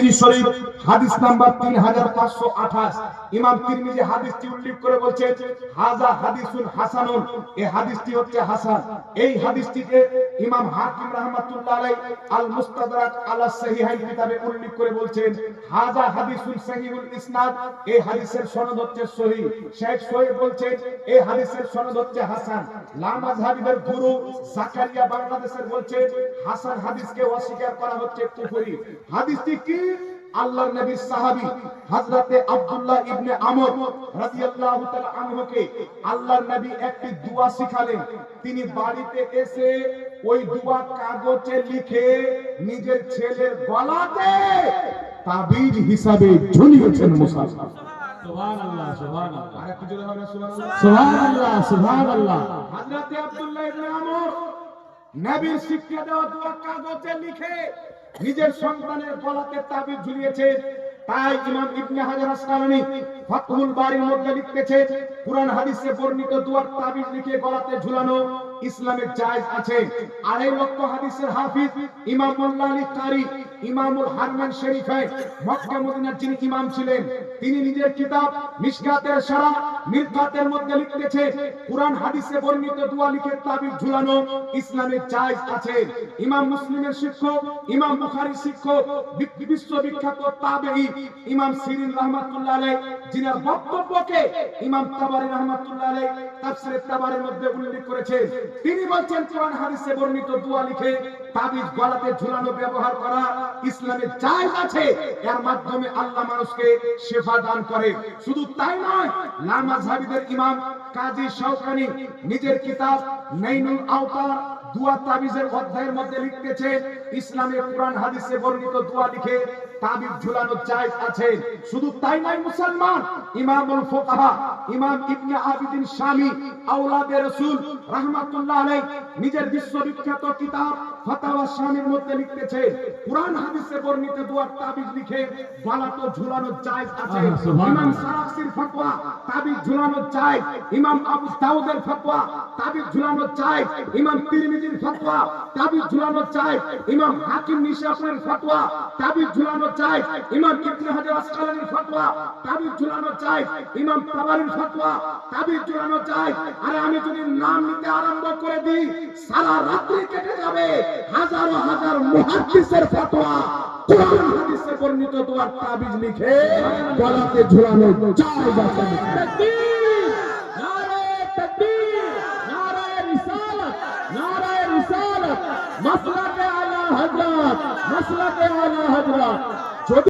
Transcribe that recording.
তিরমিজি শরীফ, হাদিস নাম্বার 3528 ইমাম তিরমিজি হাদিসটি উল্লেখ করে বলছেন, হাজা হাদিসুন হাসানুন। এই হাদিসটি হচ্ছে হাসান। গুরু বাংলাদেশের বলছেন, হাসান অস্বীকার করা হচ্ছে কুফরি। হাদিসটি কি আল্লাহর নবীর সাহাবী হযরতে আব্দুল্লাহ ইবনে আমর রাদিয়াল্লাহু তাআলা আনহুকে আল্লাহর নবী একটি দোয়া শিখালেন। তিনি বাড়িতে এসে ওই দোয়া কাগজে লিখে নিজের ছেলের গলাতে তাবিজ হিসাবে ঝুলিয়েছেন মুসলমান। সুবহানাল্লাহ সুবহানাল্লাহ। আর একটু জোরে হবে সুবহানাল্লাহ? সুবহানাল্লাহ সুবহানাল্লাহ। হযরতে আব্দুল্লাহ ইবনে আমর নবীর শিক্ষা দেওয়া দোয়া কাগজে লিখে নিজের সন্তানের গলাতে তাবিজ ঝুলিয়েছে। তাই ইমাম ইবনে হাজার আসকালানি ফাতহুল বারির মধ্যে লিখতেছে, কুরআন হাদিসে বর্ণিত দুয়ার তাবিজ লিখে গলাতে ঝুলানো। ইসলামের জায়েজ আছে। আড়াই লক্ষ হাদিসের হাফিজ ইমাম মোল্লা আলী কারি ইমামুল হারমান শরীফে মক্কা মদিনার যিনি ইমাম ছিলেন, তিনি নিজের কিতাব মিশকাতের সারা মিরকাতের মধ্যে লিখতেছে, কুরআন হাদিসে বর্ণিত দোয়া লিখে তাবিজ ঝুলানো ইসলামের জায়েজ আছে। ইমাম মুসলিমের শিক্ষক, ইমাম বুখারীর শিক্ষক বিশ্ববিখ্যাত তাবেঈ ইমাম সিরিন রাহমাতুল্লাহ আলাইহি, যিনার বক্তব্যকে ইমাম তাবারি রাহমাতুল্লাহ আলাইহি তাফসীরে তাবারির মধ্যে উল্লেখ করেছেন। তিনি বলছেন, কোরআন হাদিসে বর্ণিত দোয়া লিখে তাবিজ গলাতে ঝুলানো ব্যবহার করা ইসলামে জায়েজ আছে। এর মাধ্যমে আল্লাহ মানুষকে শেফা দান করে। শুধু তাই নয় লামাযহাবিদের ইমাম কাজী শাওকানি নিজের কিতাব নাইনুল আওতার দোয়া তাবিজের অধ্যায়ের মধ্যে লিখতেছে, ইসলামে কোরআন হাদিসে বর্ণিত দোয়া লিখে তাবিজ ঝুলানো জায়েজ আছে। শুধু তাই নয়, মুসলমান, ইমামুল ফুকাহা ইমাম ইবনে আবিদিন শামি আওলাদে রাসূল রাহমাতুল্লাহ আলাইহি নিজের বিশ্ববিখ্যাত কিতাব ফাতাওয়া শামির মধ্যে লিখতেছে কোরআন হাদিসে বর্ণিত দোয়ার তাবিজ লিখে গলাতে ঝুলানো জায়েজ আছে। ইমাম সারাফসির ফতোয়া তাবিজ ঝুলানো জায়েজ। ইমাম আবু দাউদের ফতোয়া তাবিজ ঝুলানো জায়েজ। ইমাম তিরমিজির ফতোয়া তাবিজ ঝুলানো জায়েজ। ইমাম হাকিম নিশাপুরের ফতোয়া তাবিজ ঝুলানো জায়েজ। ইমাম ইবনে হাজার আসকালানির ফতোয়া তাবিজ ঝুলানো জায়েজ। ইমাম তাবারির ফতোয়া তাবিজ ঝুলানো জায়েজ। আরে আমি যদি নাম নিতে আরম্ভ করে দিই সারা রাত্রি কেটে যাবে। হাজারো হাজার মুহাদ্দিসের ফতোয়া কোরআন হাদিসে বর্ণিত দোয়ার তাবিজ লিখে গলাতে ঝুলানো জায়েজ আছে তাকবীর নারে তাকবীর নারে রিসালাত নারে রিসালাত মাসলাকে